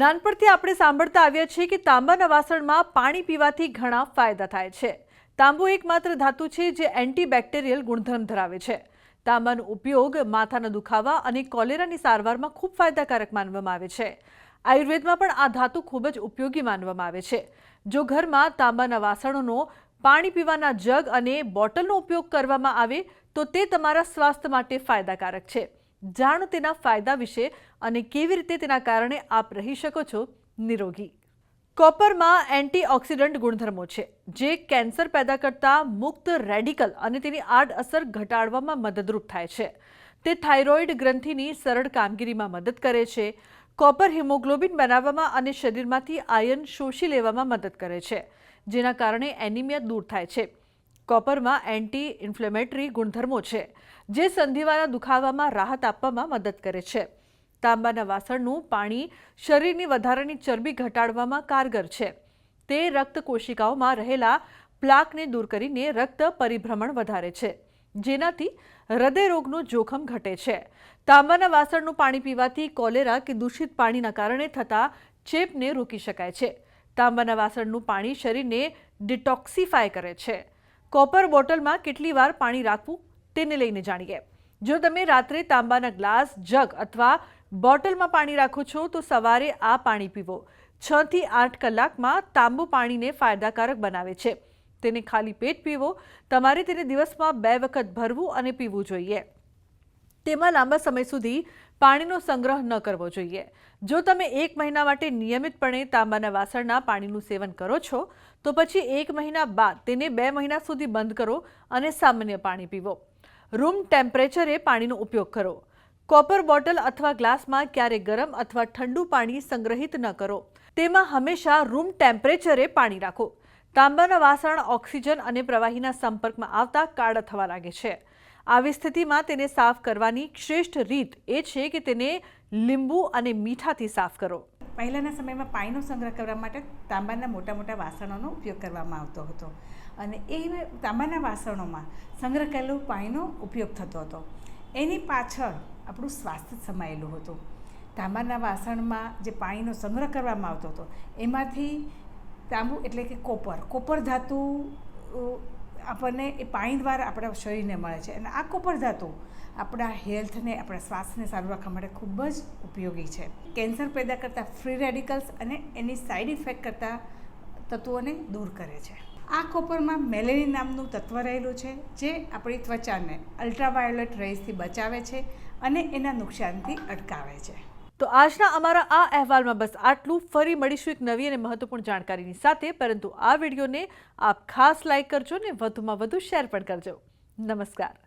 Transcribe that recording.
નાનપણથી આપણે સાંભળતા આવ્યા છીએ કે તાંબાના વાસણમાં પાણી પીવાથી ઘણા ફાયદા થાય છે. તાંબુ એકમાત્ર ધાતુ છે જે એન્ટીબેક્ટેરિયલ ગુણધર્મ ધરાવે છે. તાંબાનો ઉપયોગ માથાના દુખાવા અને કોલેરાની સારવારમાં ખૂબ ફાયદાકારક માનવામાં આવે છે. આયુર્વેદમાં પણ આ ધાતુ ખૂબ જ ઉપયોગી માનવામાં આવે છે. જો ઘરમાં તાંબાના વાસણોનો પાણી પીવાના જગ અને બોટલનો ઉપયોગ કરવામાં આવે, તો તે તમારા સ્વાસ્થ્ય માટે ફાયદાકારક છે. જાણો તેના ફાયદા વિશે અને કેવી રીતે તેના કારણે આપ રહી શકો છો, નિરોગી. કોપરમાં એન્ટીઓક્સિડન્ટ ગુણધર્મો છે, જે કેન્સર પેદા કરતા મુક્ત રેડિકલ અને તેની આડઅસર ઘટાડવામાં મદદરૂપ થાય છે. તે થાઇરોઇડ ગ્રંથિની સરળ કામગીરીમાં મદદ કરે છે, કોપર હિમોગ્લોબિન બનાવવામાં અને શરીરમાંથી આયન શોષી લેવામાં મદદ કરે છે, જેના કારણે એનિમિયા દૂર થાય છે. કોપરમાં એન્ટી ઇન્ફ્લેમેટરી ગુણધર્મો છે, જે સંધિવાના દુખાવામાં રાહત આપવામાં મદદ કરે છે. તાંબાના વાસણનું પાણી શરીરની વધારાની ચરબી ઘટાડવામાં કારગર છે. તે રક્ત કોશિકાઓમાં રહેલા પ્લાકને દૂર કરીને રક્ત પરિભ્રમણ વધારે છે, જેનાથી હૃદયરોગનું જોખમ ઘટે છે. તાંબાના વાસણનું પાણી પીવાથી કોલેરા કે દૂષિત પાણીના કારણે થતા ચેપને રોકી શકાય છે. તાંબાના વાસણનું પાણી શરીરને ડિટોક્સિફાય કરે છે. કોપર બોટલમાં કેટલી વાર પાણી રાખવું તેને લઈને જાણીએ. જો તમે રાત્રે તાંબાના ગ્લાસ, જગ અથવા બોટલમાં પાણી રાખો છો, તો સવારે આ પાણી પીવો. છ થી આઠ કલાકમાં તાંબુ પાણીને ફાયદાકારક બનાવે છે. તેને ખાલી પેટ પીવો. તમારે તેને દિવસમાં બે વખત ભરવું અને પીવું જોઈએ. તેમાં લાંબા સમય સુધી પાણીનો સંગ્રહ ન કરવો જોઈએ. જો તમે એક મહિના માટે નિયમિતપણે તાંબાના વાસણના પાણીનું સેવન કરો છો, તો પછી એક મહિના બાદ તેને બે મહિના સુધી બંધ કરો અને સામાન્ય પાણી પીવો. રૂમ ટેમ્પરેચરે પાણીનો ઉપયોગ કરો. કોપર બોટલ અથવા ગ્લાસમાં ક્યારેય ગરમ અથવા ઠંડુ પાણી સંગ્રહિત ન કરો. તેમાં હંમેશા રૂમ ટેમ્પરેચરે પાણી રાખો. તાંબાના વાસણ ઓક્સિજન અને પ્રવાહીના સંપર્કમાં આવતા કાળા થવા લાગે છે. આવી સ્થિતિમાં તેને સાફ કરવાની શ્રેષ્ઠ રીત એ છે કે તેને લીંબુ અને મીઠાથી સાફ કરો. પહેલાંના સમયમાં પાણીનો સંગ્રહ કરવા માટે તાંબાના મોટા મોટા વાસણોનો ઉપયોગ કરવામાં આવતો હતો. અને એ તાંબાના વાસણોમાં સંગ્રહ કરેલું પાણીનો ઉપયોગ થતો હતો. એની પાછળ આપણું સ્વાસ્થ્ય સમાયેલું હતું. તાંબાના વાસણમાં જે પાણીનો સંગ્રહ કરવામાં આવતો હતો, એમાંથી તાંબુ એટલે કે કોપર કોપર ધાતુ આપણને એ પાણી દ્વારા આપણા શરીરને મળે છે. અને આ કોપર ધાતુ આપણા હેલ્થને, આપણા શ્વાસને સારું રાખવા માટે ખૂબ જ ઉપયોગી છે. કેન્સર પેદા કરતા ફ્રી રેડિકલ્સ અને એની સાઈડ ઇફેક્ટ કરતા તત્વોને દૂર કરે છે. આ કોપરમાં મેલેનિન નામનું તત્વ રહેલું છે, જે આપણી ત્વચાને અલ્ટ્રાવાયોલેટ રેઝથી બચાવે છે અને એના નુકસાનથી અટકાવે છે. તો આજના અમારા આ અહેવાલમાં બસ આટલું. ફરી મળીશું એક નવી અને મહત્વપૂર્ણ જાણકારીની સાથે. પરંતુ આ વિડીયોને આપ ખાસ લાઇક કરજો ને વધુમાં વધુ શેર પણ કરજો. નમસ્કાર.